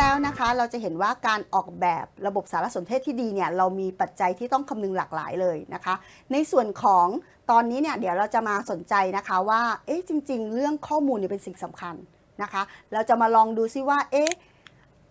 แล้วนะคะ เราจะเห็นว่าการออกแบบระบบสารสนเทศที่ดีเนี่ยเรามีปัจจัยที่ต้องคำนึงหลากหลายเลยนะคะ ในส่วนของตอนนี้เนี่ยเดี๋ยวเราจะมาสนใจนะคะว่าเอ๊ะจริง ๆ เรื่องข้อมูลเนี่ยเป็นสิ่งสำคัญนะคะ เราจะมาลองดูซิว่าเอ๊ะ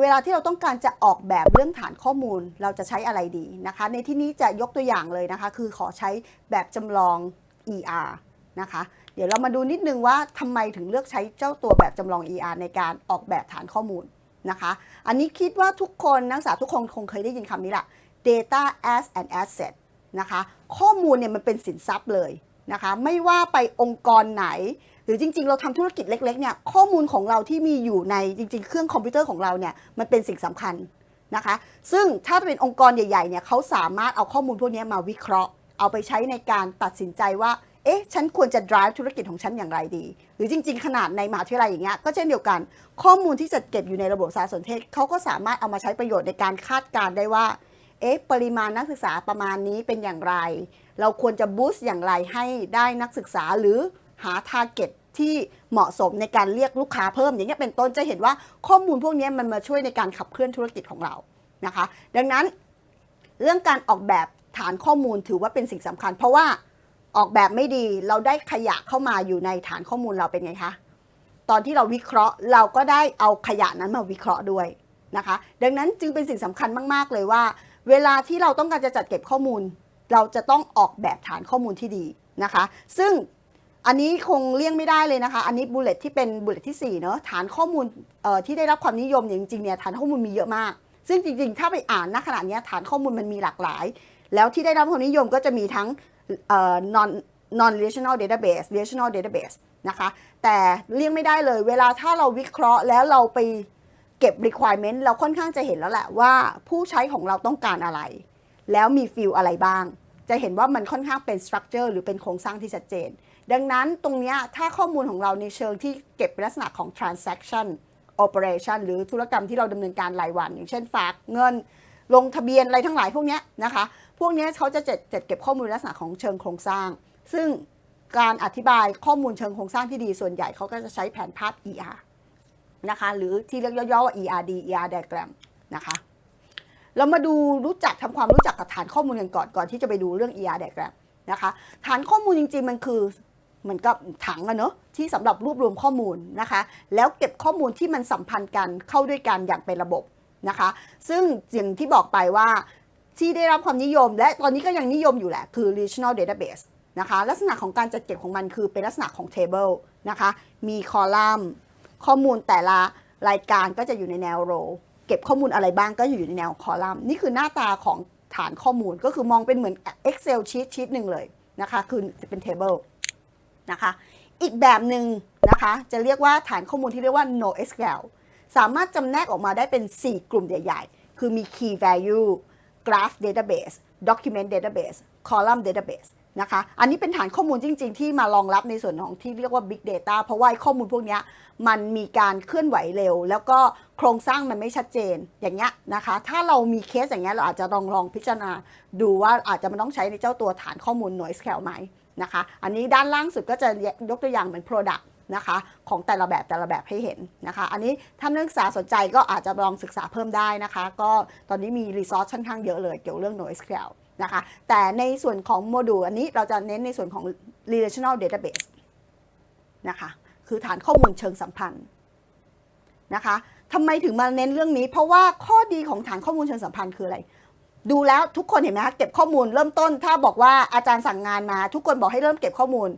เวลาที่เราต้องการจะออกแบบเรื่องฐานข้อมูลเราจะใช้อะไรดีนะคะ ในที่นี้จะยกตัวอย่างเลยนะคะ คือขอใช้แบบจำลอง ER นะคะ เดี๋ยวเรามาดูนิดนึงว่าทำไมถึงเลือกใช้เจ้าตัวแบบจำลอง ER ในการออกแบบฐานข้อมูล นะคะ อันนี้คิดว่าทุกคนนักศึกษาทุกคนคงเคยได้ยินคำนี้แหละ data as an asset นะคะ ข้อมูลเนี่ยมันเป็นสินทรัพย์เลยนะคะ ไม่ว่าไปองค์กรไหน หรือจริง ๆ เราทำธุรกิจเล็ก ๆ เนี่ย ข้อมูลของเราที่มีอยู่ในจริง ๆ เครื่องคอมพิวเตอร์ของเราเนี่ย มันเป็นสิ่งสำคัญนะคะ ซึ่งถ้าเป็นองค์กรใหญ่ ๆ เนี่ยเขาสามารถเอาข้อมูลพวกนี้มาวิเคราะห์ เอาไปใช้ในการตัดสินใจว่า เอ๊ะ ฉันควรจะ drive ธุรกิจของฉันอย่างไรดี หรือจริง ๆ ขนาดในมหาวิทยาลัยอย่างเงี้ย ก็เช่นเดียวกัน ข้อมูลที่จัดเก็บอยู่ในระบบสารสนเทศเขาก็สามารถเอามาใช้ประโยชน์ในการคาดการณ์ได้ว่า เอ๊ะ ปริมาณนักศึกษาประมาณนี้เป็นอย่างไร เราควรจะบูสต์อย่างไรให้ได้นักศึกษาหรือหาทาร์เก็ตที่เหมาะสมในการเรียกลูกค้าเพิ่ม อย่างเงี้ยเป็นต้นจะเห็นว่าข้อมูลพวกนี้มันมาช่วยในการขับเคลื่อนธุรกิจของเรานะคะ ดังนั้นเรื่องการออกแบบฐานข้อมูลถือว่าเป็นสิ่งสำคัญ เพราะว่า ออกแบบไม่ดีเราได้ขยะเข้ามาอยู่ในฐานข้อมูลเราเป็นไงคะตอนที่เราวิเคราะห์เราก็ได้เอาขยะนั้นมาวิเคราะห์ด้วยนะคะ ดังนั้นจึงเป็นสิ่งสำคัญมาก ๆ เลยว่า เวลาที่เราต้องการจะจัดเก็บข้อมูล เราจะต้องออกแบบฐานข้อมูลที่ดีนะคะ ซึ่งอันนี้คงเลี่ยงไม่ได้เลยนะคะ อันนี้บุลเลตที่เป็นบุลเลตที่4เนอะฐานข้อมูลที่ได้รับความนิยมเนี่ยจริงเนี่ยฐานข้อมูลมีเยอะมาก ซึ่งจริง ๆ ถ้าไปอ่านณขณะเนี้ยฐานข้อมูลมันมีหลากหลาย แล้วที่ได้รับความนิยมก็จะมีทั้ง non non relational database relational database นะคะ แต่เลี่ยงไม่ได้เลยเวลาถ้าเราวิเคราะห์แล้วเราไปเก็บ requirement เราค่อนข้างจะเห็นแล้วแหละว่าผู้ใช้ของเราต้องการอะไร แล้วมีฟิลอะไรบ้าง จะเห็นว่ามันค่อนข้างเป็น structure หรือเป็นโครงสร้างที่ชัดเจน ดังนั้นตรงนี้ถ้าข้อมูลของเราในเชิงที่เก็บเป็นลักษณะของ transaction operation หรือธุรกรรมที่เราดำเนินการรายวัน อย่างเช่นฝากเงินลงทะเบียนอะไรทั้งหลายพวกนี้นะคะ พวกนี้เขาจะจัดจัดเก็บข้อมูลลักษณะของเชิงโครงสร้าง ซึ่งการอธิบายข้อมูลเชิงโครงสร้างที่ดีส่วนใหญ่เขาก็จะใช้แผนภาพ ER นะคะ หรือที่เรียกย่อๆว่า ERD ER diagram นะคะ เรามาดูรู้จักทำความรู้จักกับฐานข้อมูลกันก่อนก่อนที่จะไปดูเรื่อง ER diagram นะคะ ฐานข้อมูลจริง ๆ มันคือเหมือนกับถังอะเนอะที่สำหรับรวบรวมข้อมูลนะคะ แล้วเก็บข้อมูลที่มันสัมพันธ์กันเข้าด้วยกันอย่างเป็นระบบนะคะ ซึ่งอย่างที่บอกไปว่า ที่ได้รับความนิยม และตอนนี้ก็ยังนิยมอยู่แหละ คือ relational database นะคะ ลักษณะของการจัดเก็บของมันคือเป็นลักษณะของ table นะคะ มีคอลัมน์ ข้อมูลแต่ละรายการก็จะอยู่ในแนวโรเก็บข้อมูลอะไรบ้างก็อยู่ในแนวคอลัมน์ นี่คือหน้าตาของฐานข้อมูลก็คือมองเป็นเหมือน Excel sheet ชีตหนึ่งเลยนะคะ คือจะเป็น table นะคะ อีกแบบหนึ่งนะคะ จะเรียกว่าฐานข้อมูลที่เรียกว่า NoSQL สามารถจำแนกออกมาได้เป็น 4 กลุ่มใหญ่ ๆ คือมี Key Value Graph Database Document Database Column Database นะคะ อันนี้เป็นฐานข้อมูลจริง ๆ ที่มารองรับในส่วนของที่เรียกว่า Big Data เพราะว่าข้อมูลพวกนี้มันมีการเคลื่อนไหวเร็ว แล้วก็โครงสร้างมันไม่ชัดเจนอย่างเงี้ยนะคะ ถ้าเรามีเคสอย่างเงี้ยเราอาจจะลองลองพิจารณาดูว่าอาจจะมันต้องใช้ในเจ้าตัวฐานข้อมูล NoSQL ไหมนะคะ อันนี้ด้านล่างสุดก็จะยกตัวอย่างเหมือน Product นะคะ ของแต่ละแบบแต่ละแบบให้เห็นนะคะ อันนี้ถ้านักศึกษาสนใจก็อาจจะลองศึกษาเพิ่มได้นะคะ ก็ตอนนี้มีรีซอสค่อนข้างเยอะเลยเกี่ยวเรื่อง NoSQL นะคะ แต่ในส่วนของโมดูลอันนี้เราจะเน้นในส่วนของ relational database นะคะ คือฐานข้อมูลเชิงสัมพันธ์นะคะทำไมถึงมาเน้นเรื่องนี้ เพราะว่าข้อดีของฐานข้อมูลเชิงสัมพันธ์คืออะไร ดูแล้วทุกคนเห็นไหมคะเก็บข้อมูลเริ่มต้น ถ้าบอกว่าอาจารย์สั่งงานมา ทุกคนบอกให้เริ่มเก็บข้อมูล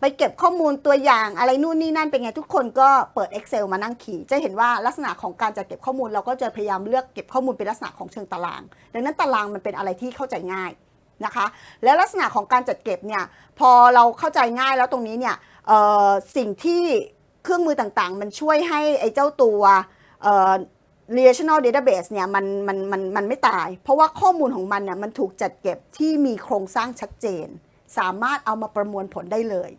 ไปเก็บข้อมูลตัวอย่างอะไรนู่นนี่นั่นเป็นไงทุกคนก็เปิด Excel มานั่งขีจะเห็นว่าลักษณะของการจัดเก็บข้อมูลเราก็จะพยายามเลือกเก็บข้อมูลเป็นลักษณะของเชิงตาราง ดังนั้นตารางมันเป็นอะไรที่เข้าใจง่ายนะคะ แล้วลักษณะของการจัดเก็บเนี่ยพอเราเข้าใจง่ายแล้วตรงนี้เนี่ยสิ่งที่เครื่องมือต่างๆ มันช่วยให้ไอ้เจ้าตัว relational database เนี่ยมันมันมันมันไม่ตาย เพราะว่าข้อมูลของมันเนี่ยมันถูกจัดเก็บที่มีโครงสร้างชัดเจน สามารถเอามาประมวลผลได้เลย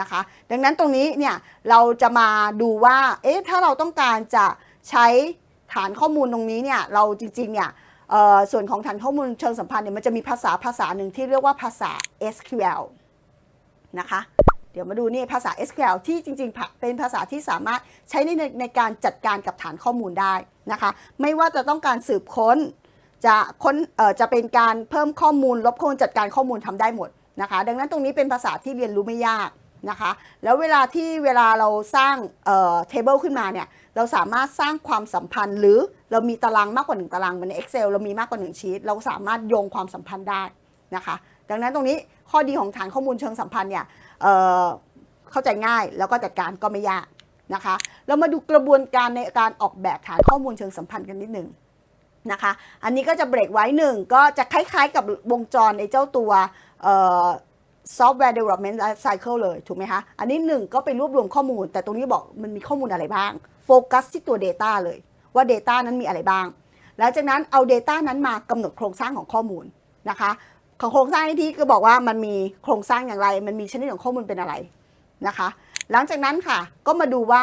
นะคะ ดังนั้นตรงนี้เนี่ยเราจะมาดูว่า เอ๊ะ ถ้าเราต้องการจะใช้ฐานข้อมูลตรงนี้เนี่ย เราจริงๆเนี่ยส่วนของฐานข้อมูลเชิงสัมพันธ์เนี่ยมันจะมีภาษาภาษาหนึ่งที่เรียกว่าภาษา SQL นะคะ เดี๋ยวมาดูนี่ภาษา SQL ที่จริงๆ เป็นภาษาที่สามารถใช้ในในการจัดการกับฐานข้อมูลได้นะคะ ไม่ว่าจะต้องการสืบค้น จะค้นจะเป็นการเพิ่มข้อมูลลบข้อมูลจัดการข้อมูลทำได้หมดนะคะ ดังนั้นตรงนี้เป็นภาษาที่เรียนรู้ไม่ยาก นะคะ แล้วเวลาที่เวลาเราสร้างเอ่อ table ขึ้นมาเนี่ย เราสามารถสร้างความสัมพันธ์ หรือเรามีตารางมากกว่าหนึ่งตารางเหมือนใน Excel เรามีมากกว่าหนึ่งชีตเราสามารถโยงความสัมพันธ์ได้นะคะ ดังนั้นตรงนี้ข้อดีของฐานข้อมูลเชิงสัมพันธ์เนี่ยเอ่อเข้าใจง่ายแล้วก็จัดการก็ไม่ยากนะคะ เรามาดูกระบวนการในการออกแบบฐานข้อมูลเชิงสัมพันธ์กันนิดหนึ่งนะคะ อันนี้ก็จะเบรกไว้หนึ่งก็จะคล้ายๆกับวงจรในเจ้าตัวเอ่อ software development life cycle เลย ถูกไหมคะ อันนี้หนึ่งก็ไปรวบรวมข้อมูล แต่ตรงนี้บอกมันมีข้อมูลอะไรบ้าง โฟกัสที่ตัว Data เลยว่า Data นั้นมีอะไรบ้างแล้วจากนั้นเอา Data นั้นมากำหนดโครงสร้างของข้อมูลนะคะของโครงสร้างที่ก็บอกว่ามันมีโครงสร้างอย่างไร มันมีชนิดของข้อมูลเป็นอะไรนะคะ หลังจากนั้นค่ะก็มาดูว่า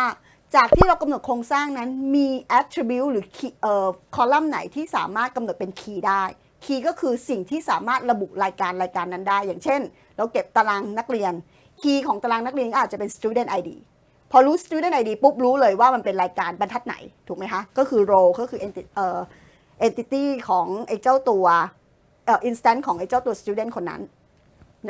จากที่เรากำหนดโครงสร้างนั้นมี attribute หรือเอ่อคอลัมน์ไหนที่สามารถกำหนดเป็น key ได้ key ก็คือสิ่งที่สามารถระบุรายการรายการนั้นได้ อย่างเช่น เราเก็บตารางนักเรียน คีย์ของตารางนักเรียนก็อาจจะเป็น student ID พอรู้ student ID ปุ๊บรู้เลยว่ามันเป็นรายการบรรทัดไหน ถูกไหมคะ ก็คือ role ก็คือ enti- เอ่อ entity ของไอ้เจ้าตัวเอ่อ instance ของไอ้เจ้าตัว student คนนั้น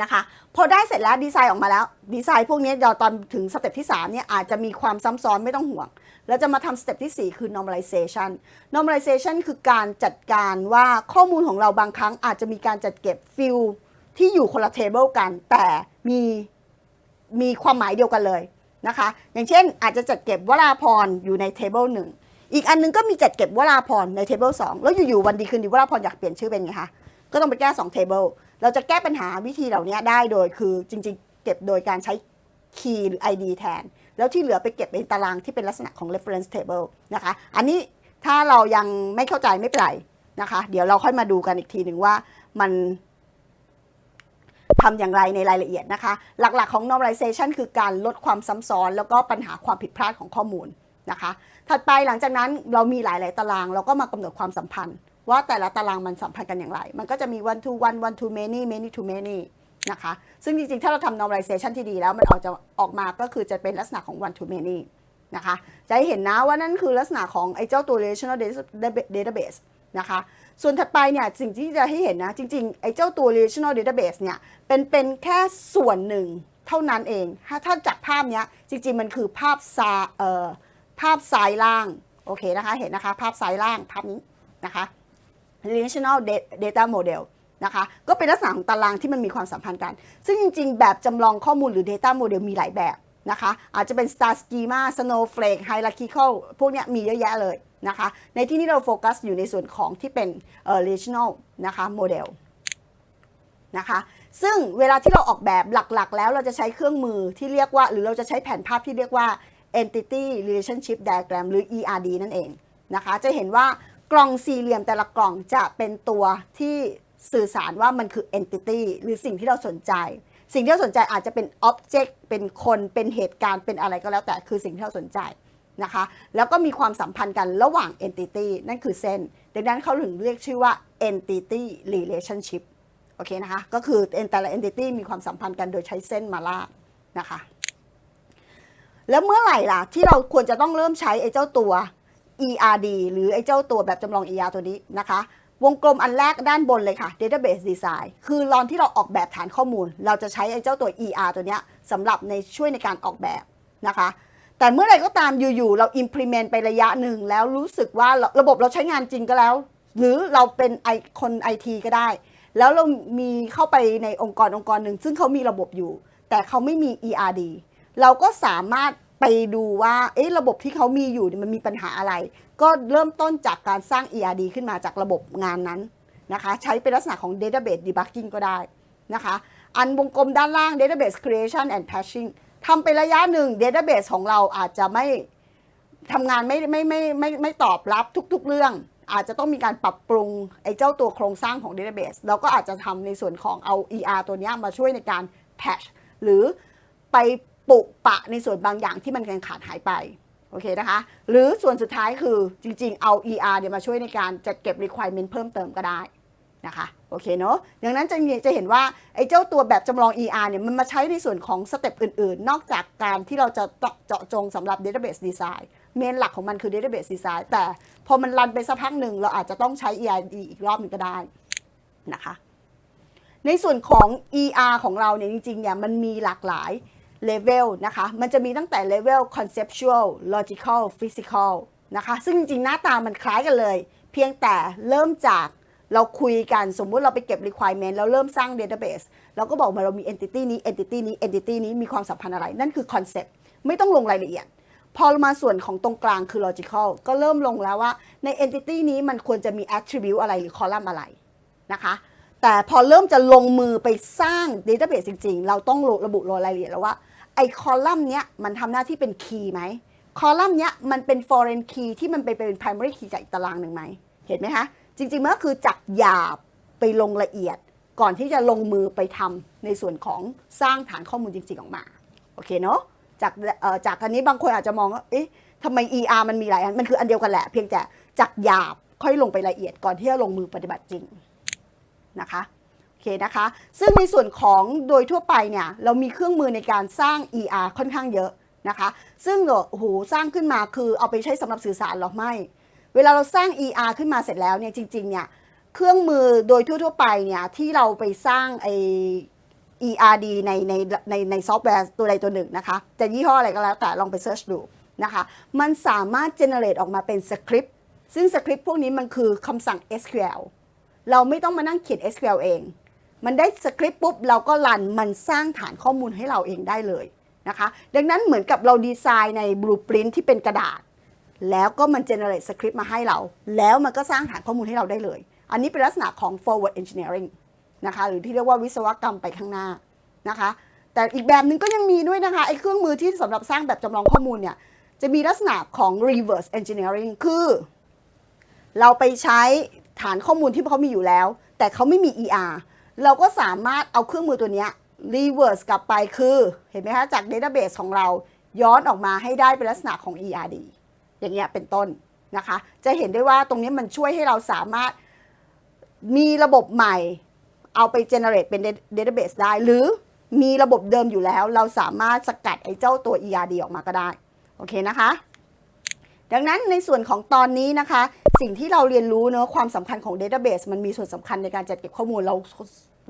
นะคะพอได้เสร็จแล้วดีไซน์ออกมาแล้ว ดีไซน์พวกนี้เดี๋ยวตอนถึงสเต็ปที่3เนี่ยอาจจะมีความซ้ำซ้อนไม่ต้องห่วง แล้วจะมาทำสเต็ปที่ 4 คือ normalization normalization คือการจัดการว่าข้อมูลของเราบางครั้งอาจจะมีการจัดเก็บฟิล ที่อยู่คนละ table กัน แต่มีมีความหมายเดียวกันเลยนะคะ อย่างเช่นอาจจะจัดเก็บวราพรอยู่ใน table หนึ่งอีกอันนึงก็มีจัดเก็บวราพรใน table 2แล้วอยู่ๆวันดีคืนดีวราพรอยากเปลี่ยนชื่อเป็นไงคะก็ต้องไปแก้2 table เราจะแก้ปัญหาวิธีเหล่านี้ได้โดยคือจริงๆ เก็บโดยการใช้ key หรือ ID แทน แล้วที่เหลือไปเก็บเป็นตารางที่เป็นลักษณะของ reference table นะคะ อันนี้ถ้าเรายังไม่เข้าใจไม่เป็นไรนะคะ เดี๋ยวเราค่อยมาดูกันอีกทีหนึ่งว่ามัน ทำอย่างไรในรายละเอียดนะคะ หลักๆของ normalization คือการลดความซ้ำซ้อน แล้วก็ปัญหาความผิดพลาดของข้อมูลนะคะ ถัดไปหลังจากนั้นเรามีหลาย ๆ ตาราง เราก็มากำหนดความสัมพันธ์ ว่าแต่ละตารางมันสัมพันธ์กันอย่างไร มันก็จะมี one to one one to many many to many นะคะ ซึ่งจริง ๆ ถ้าเราทำ normalization ที่ดีแล้วมันออกจะออกมาก็คือจะเป็นลักษณะของ one to many นะคะ จะหเห็นนะว่านั่นคือลักษณะของไอ้เจ้าตัว relational database นะคะ ส่วนถัดไปเนี่ยสิ่งที่จะให้เห็นนะ จริงๆ ไอ้เจ้าตัว relational database เนี่ยเป็นเป็นแค่ส่วนหนึ่งเท่านั้นเอง ถ้าถ้าจากภาพเนี้ยจริงๆ มันคือภาพซาเอ่อภาพซ้ายล่าง โอเคนะคะ เห็นนะคะ ภาพซ้ายล่างภาพนี้นะคะ relational data model นะคะ ก็เป็นลักษณะของตารางที่มันมีความสัมพันธ์กัน ซึ่งจริงๆ แบบจำลองข้อมูลหรือ data model มีหลายแบบ นะคะ อาจจะเป็น star schema snowflake hierarchical พวกนี้มีเยอะแยะเลยนะคะ ในที่นี้เราโฟกัสอยู่ในส่วนของที่เป็น relational นะคะ model นะคะ ซึ่งเวลาที่เราออกแบบหลักๆ แล้วเราจะใช้เครื่องมือที่เรียกว่า หรือเราจะใช้แผนภาพที่เรียกว่า entity relationship diagram หรือ ERD นั่นเองนะคะ จะเห็นว่ากล่องสี่เหลี่ยมแต่ละกล่องจะเป็นตัวที่สื่อสารว่ามันคือ entity หรือสิ่งที่เราสนใจ สิ่งที่เราสนใจอาจจะเป็น object เป็นคนเป็นเหตุการณ์เป็นอะไรก็แล้วแต่คือสิ่งที่เราสนใจนะคะแล้วก็มีความสัมพันธ์กันระหว่าง entity นั่นคือเส้น ดังนั้นเขาถึงเรียกชื่อว่า entity relationship โอเคนะคะ ก็คือแต่ละ entity มีความสัมพันธ์กันโดยใช้เส้นมาลากนะคะ แล้วเมื่อไหร่ล่ะ ที่เราควรจะต้องเริ่มใช้ไอ้เจ้าตัว ERD หรือไอ้เจ้าตัวแบบจำลอง ER ตัวนี้นะคะ วงกลมอันแรกด้านบนเลยค่ะ database design คือตอนที่เราออกแบบฐานข้อมูล เราจะใช้ไอ้เจ้าตัว ER ตัวเนี้ยสำหรับในช่วยในการออกแบบนะคะ แต่เมื่อไรก็ตามอยู่ๆเรา implement ไประยะหนึ่งแล้วรู้สึกว่าระระบบเราใช้งานจริงก็แล้ว หรือเราเป็นไอคนไอทีก็ได้ แล้วเรามีเข้าไปในองค์กรองค์กรหนึ่งซึ่งเขามีระบบอยู่ แต่เขาไม่มี ERD เราก็สามารถ ไปดูว่าเอ๊ะระบบที่เขามีอยู่มันมีปัญหาอะไร ก็เริ่มต้นจากการสร้าง ERD ขึ้นมาจากระบบงานนั้นนะคะ ใช้เป็นลักษณะของ database debugging ก็ได้นะคะ อันวงกลมด้านล่าง database creation and patching ทำไประยะหนึ่ง database ของเราอาจจะไม่ทำงานไม่ไม่ไม่ไม่ไม่ไม่ตอบรับทุกๆเรื่อง อาจจะต้องมีการปรับปรุงไอ้เจ้าตัวโครงสร้างของ database เราก็อาจจะทำในส่วนของเอา ER ตัวนี้มาช่วยในการ patch หรือไป ปุปะในส่วนบางอย่างที่มันยังขาดหายไปโอเคนะคะ หรือส่วนสุดท้ายคือจริงๆ เอา ER เนี่ยมาช่วยในการจัดเก็บ requirement เพิ่มเติมก็ได้นะคะโอเคเนาะดังนั้นจะจะเห็นว่าไอ้เจ้าตัวแบบจำลอง ER เนี่ยมันมาใช้ในส่วนของสเต็ปอื่นๆ นอกจากการที่เราจะเจาะจงสำหรับ database design เมนหลักของมันคือ database design แต่พอมันรันไปสักพักหนึ่งเราอาจจะต้องใช้ ERD อีกรอบหนึ่งก็ได้นะคะในส่วนของ ER ของเราเนี่ยจริงๆเนี่ยมันมีหลากหลาย เลเวลนะคะ มันจะมีตั้งแต่เลเวล conceptual logical physical นะคะ ซึ่งจริงๆหน้าตามันคล้ายกันเลย เพียงแต่เริ่มจากเราคุยกันสมมุติเราไปเก็บ requirement แล้วเริ่มสร้าง database เราก็บอกมาเรามี entity นี้ entity นี้ entity นี้มีความสัมพันธ์อะไร นั่นคือ concept ไม่ต้องลงรายละเอียด พอมาส่วนของตรงกลางคือ logical ก็เริ่มลงแล้วว่าใน entity นี้มันควรจะมี attribute อะไรหรือ column อะไรนะคะแต่พอเริ่มจะลงมือไปสร้าง database จริง ๆ เราต้องระบุรายละเอียดแล้วว่า ไอ้คอลัมน์เนี้ยมันทำหน้าที่เป็นคีย์ไหมคอลัมน์เนี้ยมันเป็น foreign key ที่มันไปเป็น primary key จากอีกตารางหนึ่งไหมเห็นไหมคะจริงๆมันก็คือจากหยาบไปลงละเอียด ก่อนที่จะลงมือไปทำในส่วนของสร้างฐานข้อมูลจริงๆออกมาโอเคเนาะจากจากอันนี้บางคนอาจจะมองว่าเอ๊ะทำไม ER มันมีหลายอันมันคืออันเดียวกันแหละ เพียงแต่จากหยาบค่อยลงไปละเอียดก่อนที่จะลงมือปฏิบัติจริงนะคะ เคนะคะ ซึ่งในส่วนของโดยทั่วไปเนี่ยเรามีเครื่องมือในการสร้าง ER ค่อนข้างเยอะนะคะ ซึ่งโอ้โหสร้างขึ้นมาคือเอาไปใช้สำหรับสื่อสารหรอไม่ เวลาเราสร้าง ER ขึ้นมาเสร็จแล้วเนี่ยจริงๆเนี่ยเครื่องมือโดยทั่ว ๆ ไปเนี่ยที่เราไปสร้างไอ ERD ในในในในซอฟต์แวร์ตัวใดตัวหนึ่งนะคะ จะยี่ห้ออะไรก็แล้วแต่ลองไปเซิร์ชดูนะคะ มันสามารถ generate ออกมาเป็นสคริปต์ซึ่งสคริปต์พวกนี้มันคือคำสั่ง SQL เราไม่ต้องมานั่งเขียน SQL เอง มันได้สคริปต์ปุ๊บเราก็รันมันสร้างฐานข้อมูลให้เราเองได้เลยนะคะ ดังนั้นเหมือนกับเราดีไซน์ในบลูปรินท์ที่เป็นกระดาษ แล้วก็มัน generate สคริปต์มาให้เรา แล้วมันก็สร้างฐานข้อมูลให้เราได้เลย อันนี้เป็นลักษณะของ forward engineering นะคะหรือที่เรียกว่าวิศวกรรมไปข้างหน้านะคะ แต่อีกแบบหนึ่งก็ยังมีด้วยนะคะไอ้เครื่องมือที่สำหรับสร้างแบบจำลองข้อมูลเนี่ยจะมีลักษณะของ reverse engineering คือ เราไปใช้ฐานข้อมูลที่เขามีอยู่แล้ว แต่เขาไม่มี ER เราก็สามารถเอาเครื่องมือตัวนี้ย reverse กลับไปคือ เห็นไหมคะจาก database ของเราย้อนออกมาให้ได้เป็นลักษณะของ ERD อย่างเงี้ยเป็นต้นนะคะ จะเห็นได้ว่าตรงนี้มันช่วยให้เราสามารถมีระบบใหม่เอาไป generate เป็น database ได้ หรือมีระบบเดิมอยู่แล้ว เราสามารถสกัดไอ้เจ้าตัว ERD ออกมาก็ได้ โอเคนะคะ ดังนั้นในส่วนของตอนนี้นะคะ สิ่งที่เราเรียนรู้เนอะความสำคัญของ Database มันมีส่วนสำคัญในการจัดเก็บข้อมูลเรา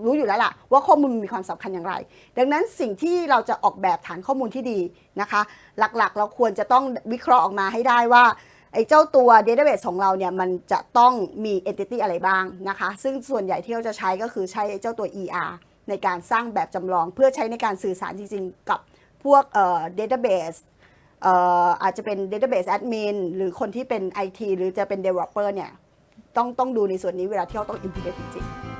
รู้อยู่แล้วล่ะ ว่าข้อมูลมันมีความสำคัญอย่างไร ดังนั้นสิ่งที่เราจะออกแบบฐานข้อมูลที่ดีนะคะ หลักๆ เราควรจะต้องวิเคราะห์ออกมาให้ได้ว่าไอ้เจ้าตัว Database ของเราเนี่ยมันจะต้องมี Entity อะไรบ้างนะคะ ซึ่งส่วนใหญ่ที่เราจะใช้ก็คือใช้ไอ้เจ้าตัว ER ในการสร้างแบบจำลองเพื่อใช้ในการสื่อสารจริงๆ กับพวกเอ่อ Database เอ่อ อาจจะเป็น database admin หรือคนที่เป็น IT หรือจะเป็น developer เนี่ยต้องต้องดูในส่วนนี้เวลาที่เขาต้อง implement จริงๆ